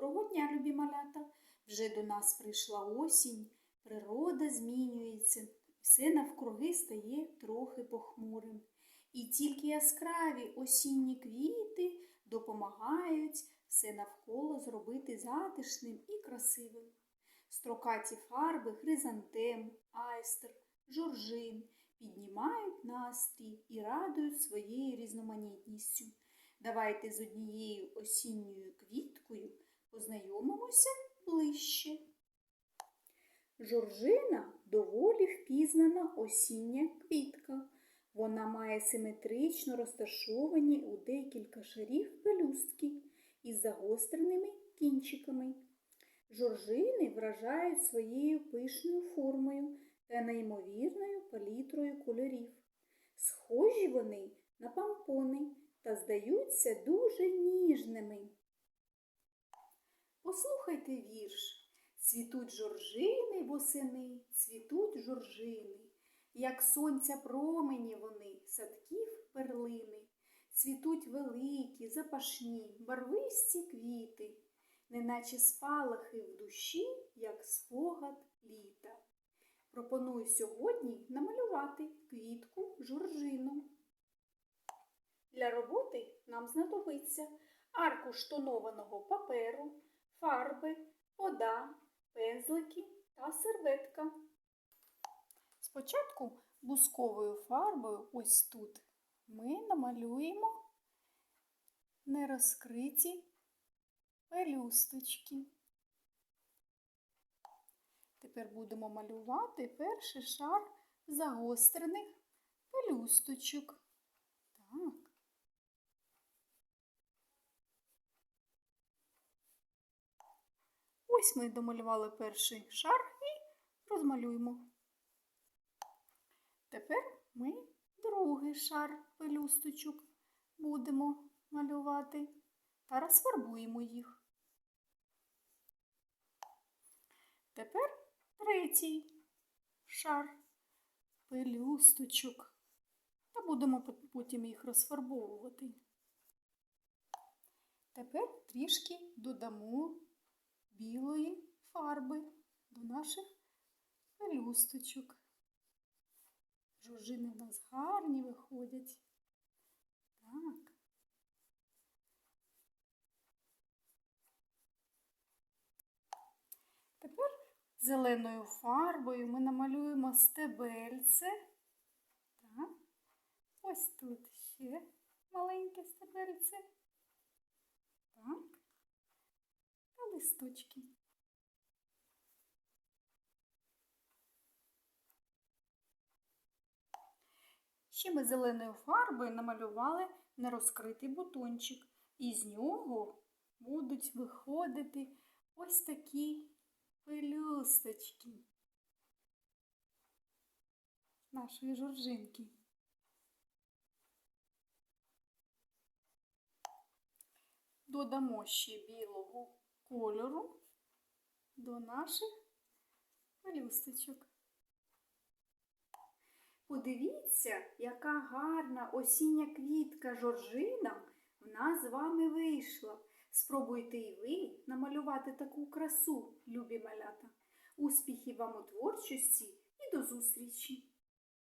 Доброго дня, любі малята! Вже до нас прийшла осінь, природа змінюється, все навкруги стає трохи похмурим. І тільки яскраві осінні квіти допомагають все навколо зробити затишним і красивим. Строкаті фарби хризантем, айстер, жоржин піднімають настрій і радують своєю різноманітністю. Давайте з однією осінньою познайомимося ближче. Жоржина доволі впізнана осіння квітка. Вона має симетрично розташовані у декілька шарів пелюстки із загостреними кінчиками. Жоржини вражають своєю пишною формою та неймовірною палітрою кольорів. Схожі вони на пампони та здаються дуже ніжними. Послухайте вірш. Цвітуть жоржини восени, цвітуть жоржини, як сонця промені вони, садків перлини, цвітуть великі, запашні, барвисті квіти, неначе спалахи в душі, як спогад літа. Пропоную сьогодні намалювати квітку жоржину. Для роботи нам знадобиться аркуш тонованого паперу, фарби, вода, пензлики та серветка. Спочатку бусковою фарбою ось тут ми намалюємо нерозкриті пелюсточки. Тепер будемо малювати перший шар загострених пелюсточок. Так. Ось ми домалювали перший шар і розмалюємо. Тепер ми другий шар пелюсточок будемо малювати та розфарбуємо їх. Тепер третій шар пелюсточок. Та будемо потім їх розфарбовувати. Тепер трішки додамо білої фарби до наших пелюсточок. Жужини в нас гарні виходять. Так. Тепер зеленою фарбою ми намалюємо стебельце. Так. Ось тут ще маленьке стебельце. Так. Листочки. Ще ми зеленою фарбою намалювали нерозкритий бутончик. І з нього будуть виходити ось такі пелюсточки нашої жоржинки. Додамо ще білого кольору до наших пелюсточок. Подивіться, яка гарна осіння квітка жоржина в нас з вами вийшла. Спробуйте і ви намалювати таку красу, любі малята. Успіхів вам у творчості і до зустрічі!